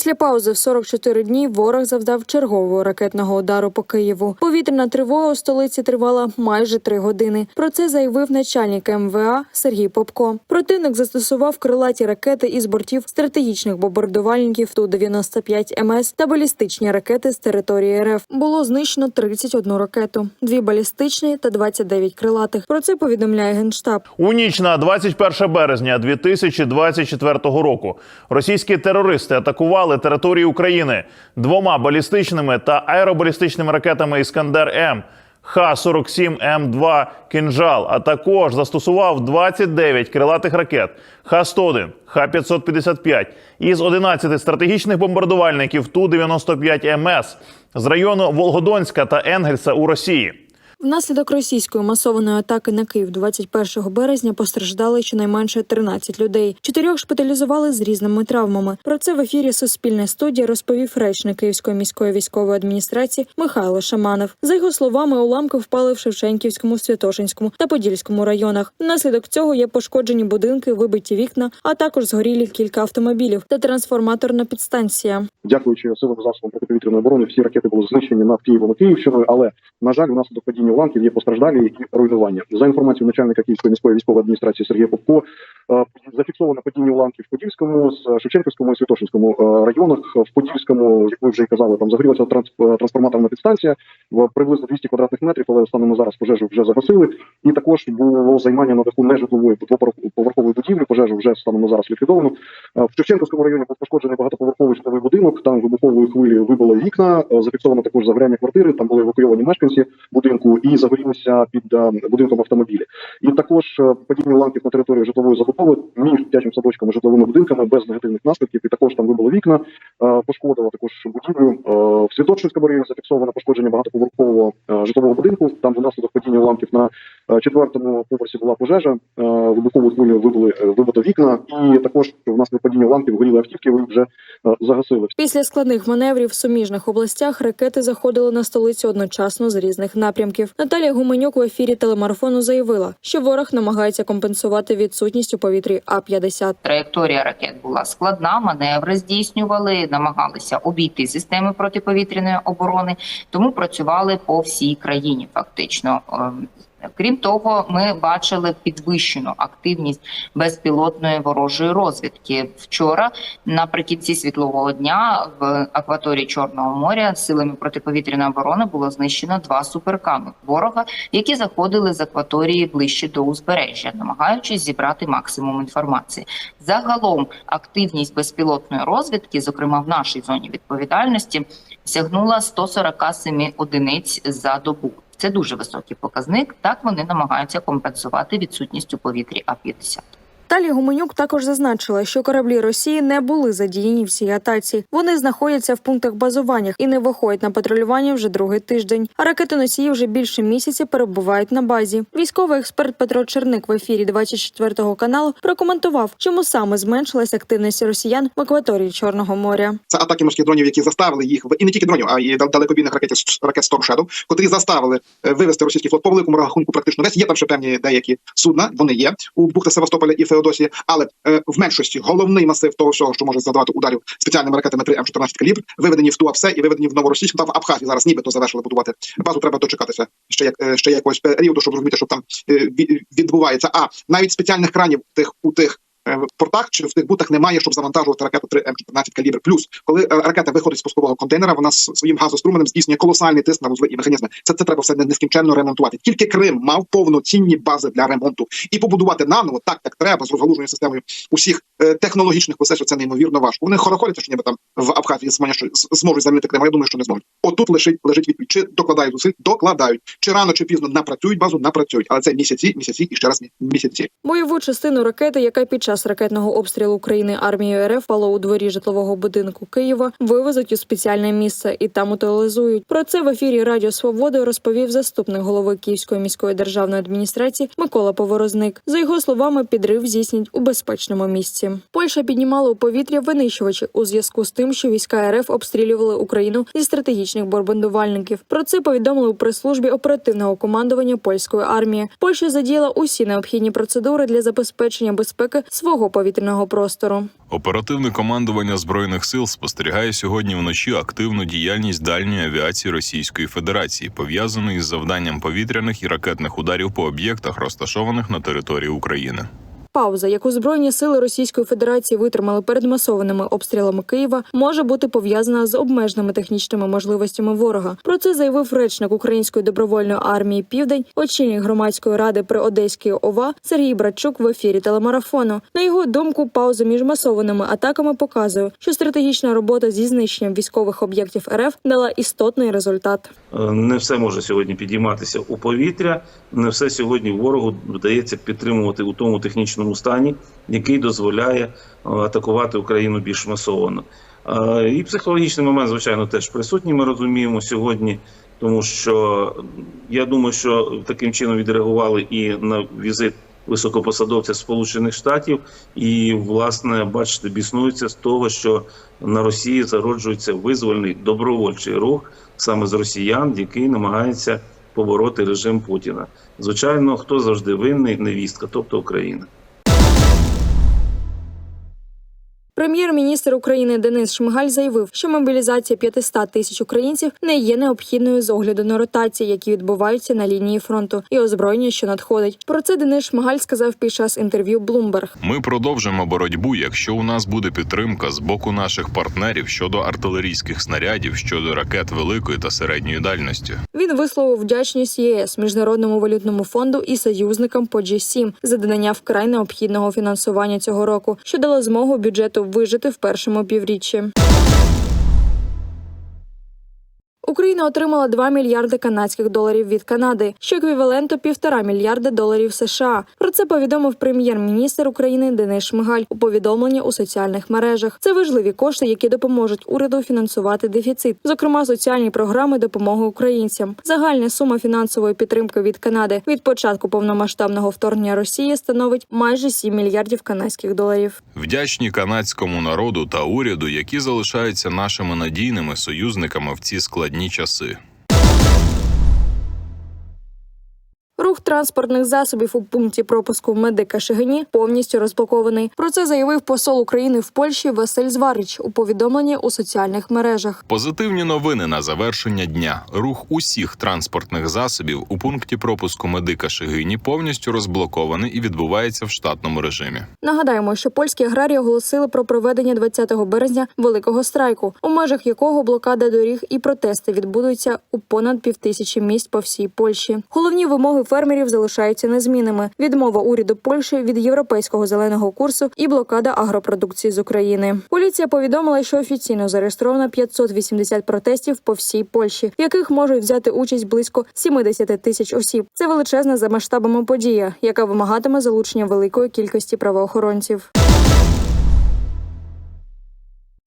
Після паузи в 44 дні ворог завдав чергового ракетного удару по Києву. Повітряна тривога у столиці тривала майже три години. Про це заявив начальник МВА Сергій Попко. Противник застосував крилаті ракети із бортів стратегічних бомбардувальників ту 95 МС та балістичні ракети з території РФ. Було знищено 31 ракету, дві балістичні та 29 крилатих. Про це повідомляє генштаб. У ніч на 21 березня 2024 року російські терористи атакували територію України двома балістичними та аеробалістичними ракетами Іскандер М. Х-47 М2 «Кинжал», а також застосував 29 крилатих ракет Х-101, Х-555 із 11 стратегічних бомбардувальників Ту-95 МС з району Волгодонська та Енгельса у Росії. Внаслідок російської масованої атаки на Київ 21 березня постраждали щонайменше 13 людей. Чотирьох шпиталізували з різними травмами. Про це в ефірі Суспільне студія розповів речник Київської міської військової адміністрації Михайло Шаманов. За його словами, уламки впали в Шевченківському, Святошинському та Подільському районах. Внаслідок цього є пошкоджені будинки, вибиті вікна, а також згорілі кілька автомобілів та трансформаторна підстанція. Дякуючи силам засобам протиповітряної оборони, всі ракети були знищені над Києвом і Київщиною, але на жаль, внаслідок падіння уламків є постраждалі і руйнування. За інформацією начальника Київської міської військової адміністрації Сергія Попко, е, зафіксовано падіння уламків в Подільському, Шевченківському і Святошинському е, районах. В Подільському, як ви вже й казали, там загорілася е, трансформаторна підстанція в приблизно 200 квадратних метрів, але станом зараз пожежу вже загасили. І також було займання на даху нежитлової двоповерхової будівлі. Пожежу вже станом зараз ліквідовано. В Шевченківському районі був пошкоджений багатоповерховий житловий будинок. Там вибуховою хвилею вибило вікна. Е, Зафіксовано також загоряння квартири. Там були евакуйовані мешканці будинку і загорілися під е, будинком автомобілі. І також е, падіння уламків на території житлової забудови між дитячим садочком і житловими будинками без негативних наслідків. І також там вибило вікна, пошкодило також будівлю. В Святошинському районі зафіксовано пошкодження багатоповерхового житлового будинку. Там внаслідок падіння уламків на четвертому поверсі була пожежа. Е, Вибуховою хвилею вибили е, вибито вікна, і також внаслідок падіння уламків горіли автівки. Ви вже е, загасили. Після складних маневрів в суміжних областях ракети заходили на столицю одночасно з різних напрямків. Наталія Гуменюк в ефірі телемарафону заявила, що ворог намагається компенсувати відсутність у повітрі А 50 Траєкторія ракет була складна, маневри здійснювали, намагалися обійти системи протиповітряної оборони, тому працювали по всій країні. Фактично, Ем, крім того, ми бачили підвищену активність безпілотної ворожої розвідки. Вчора, наприкінці світлового дня, в акваторії Чорного моря силами протиповітряної оборони було знищено два суперками ворога, які заходили з акваторії ближче до узбережжя, намагаючись зібрати максимум інформації. Загалом активність безпілотної розвідки, зокрема в нашій зоні відповідальності, сягнула 147 одиниць за добу. Це дуже високий показник. Так вони намагаються компенсувати відсутність у повітрі А-50. Далі Гуменюк також зазначила, що кораблі Росії не були задіяні в цій атаці. Вони знаходяться в пунктах базування і не виходять на патрулювання вже другий тиждень. А ракетоносії вже більше місяця перебувають на базі. Військовий експерт Петро Черник в ефірі 24 каналу прокоментував, чому саме зменшилась активність росіян в акваторії Чорного моря. Це атаки морських дронів, які заставили їх і не тільки дронів, а й далекобійних ракет ракет Storm Shadow, котрі заставили е, вивести російський флот по великому рахунку практично весь. Є там ще певні деякі судна. Вони є у бухтах Севастополя і Феодосії, але е, в меншості головний масив того всього, що може завдавати ударів спеціальними ракетами 3 М14 калібр, виведені в Туапсе і виведені в Новоросійську та в Абхазі. Зараз нібито завершили будувати базу. Треба дочекатися ще як е, ще якогось періоду, щоб розуміти, що там е, відбувається. А навіть спеціальних кранів тих у тих. Е, В портах чи в тих бутах немає, щоб завантажувати ракету 3 М14 калібр. Плюс, коли е, ракета виходить з пускового контейнера, вона своїм газоструменем здійснює колосальний тиск на вузли і механізми. Це це треба все нескінченно ремонтувати. Тільки Крим мав повноцінні бази для ремонту і побудувати наново так, як треба з розгалуженою системою усіх е, технологічних процесів. Це неймовірно важко. Вони хорохоряться, що ніби там в Абхазії зможуть замінити Крим. Я думаю, що не зможуть. Отут лежить лежить відповідь. Чи докладають зусиль, докладають. Чи рано чи пізно напрацюють базу, напрацюють. Але це місяці, місяці і ще раз місяці. Бойову частину ракети, яка під час ракетного обстрілу України армією РФ впала у дворі житлового будинку Києва, вивезуть у спеціальне місце і там утилізують. Про це в ефірі Радіо Свобода розповів заступник голови Київської міської державної адміністрації Микола Поворозник. За його словами, підрив здійснять у безпечному місці. Польща піднімала у повітря винищувачі у зв'язку з тим, що війська РФ обстрілювали Україну зі стратегічних бомбардувальників. Про це повідомили у прес-службі оперативного командування польської армії. Польща задіяла усі необхідні процедури для забезпечення безпеки свого повітряного простору. Оперативне командування збройних сил спостерігає сьогодні вночі активну діяльність дальньої авіації Російської Федерації, пов'язаної із завданням повітряних і ракетних ударів по об'єктах, розташованих на території України. Пауза, яку збройні сили Російської Федерації витримали перед масованими обстрілами Києва, може бути пов'язана з обмеженими технічними можливостями ворога. Про це заявив речник Української добровольної армії Південь, очільник громадської ради при Одеській ОВА Сергій Братчук в ефірі телемарафону. На його думку, пауза між масованими атаками показує, що стратегічна робота зі знищенням військових об'єктів РФ дала істотний результат. Не все може сьогодні підійматися у повітря, не все сьогодні ворогу вдається підтримувати у тому технічному стані, який дозволяє е, атакувати Україну більш масовано. Е, І психологічний момент, звичайно, теж присутній. Ми розуміємо сьогодні, тому що я думаю, що таким чином відреагували і на візит високопосадовця Сполучених Штатів, і власне бачите, біснується з того, що на Росії зароджується визвольний добровольчий рух саме з росіян, який намагається побороти режим Путіна. Звичайно, хто завжди винний невістка, тобто Україна. Прем'єр-міністр України Денис Шмигаль заявив, що мобілізація 500 тисяч українців не є необхідною з огляду на ротації, які відбуваються на лінії фронту, і озброєння, що надходить. Про це Денис Шмигаль сказав під час інтерв'ю Bloomberg. Ми продовжимо боротьбу, якщо у нас буде підтримка з боку наших партнерів щодо артилерійських снарядів, щодо ракет великої та середньої дальності. Він висловив вдячність ЄС, міжнародному валютному фонду і союзникам по G7 за додання вкрай необхідного фінансування цього року, що дало змогу бюджету вижити в першому півріччі. Україна отримала 2 мільярди канадських доларів від Канади, що еквіваленту півтора мільярда доларів США. Про це повідомив прем'єр-міністр України Денис Шмигаль у повідомленні у соціальних мережах. Це важливі кошти, які допоможуть уряду фінансувати дефіцит, зокрема соціальні програми допомоги українцям. Загальна сума фінансової підтримки від Канади від початку повномасштабного вторгнення Росії становить майже 7 мільярдів канадських доларів. Вдячні канадському народу та уряду, які залишаються нашими надійними союзниками в ці складні часи. Транспортних засобів у пункті пропуску медика Шигині повністю розблокований. Про це заявив посол України в Польщі Василь Зварич у повідомленні у соціальних мережах. Позитивні новини на завершення дня. Рух усіх транспортних засобів у пункті пропуску медика Шигині повністю розблокований і відбувається в штатному режимі. Нагадаємо, що польські аграрії оголосили про проведення 20 березня великого страйку, у межах якого блокада доріг і протести відбудуться у понад півтисячі місць по всій Польщі. Головні вимоги фермерів залишаються незмінними: відмова уряду Польщі від європейського зеленого курсу і блокада агропродукції з України. Поліція повідомила, що офіційно зареєстровано 580 протестів по всій Польщі, в яких можуть взяти участь близько 70 тисяч осіб. Це величезна за масштабами подія, яка вимагатиме залучення великої кількості правоохоронців.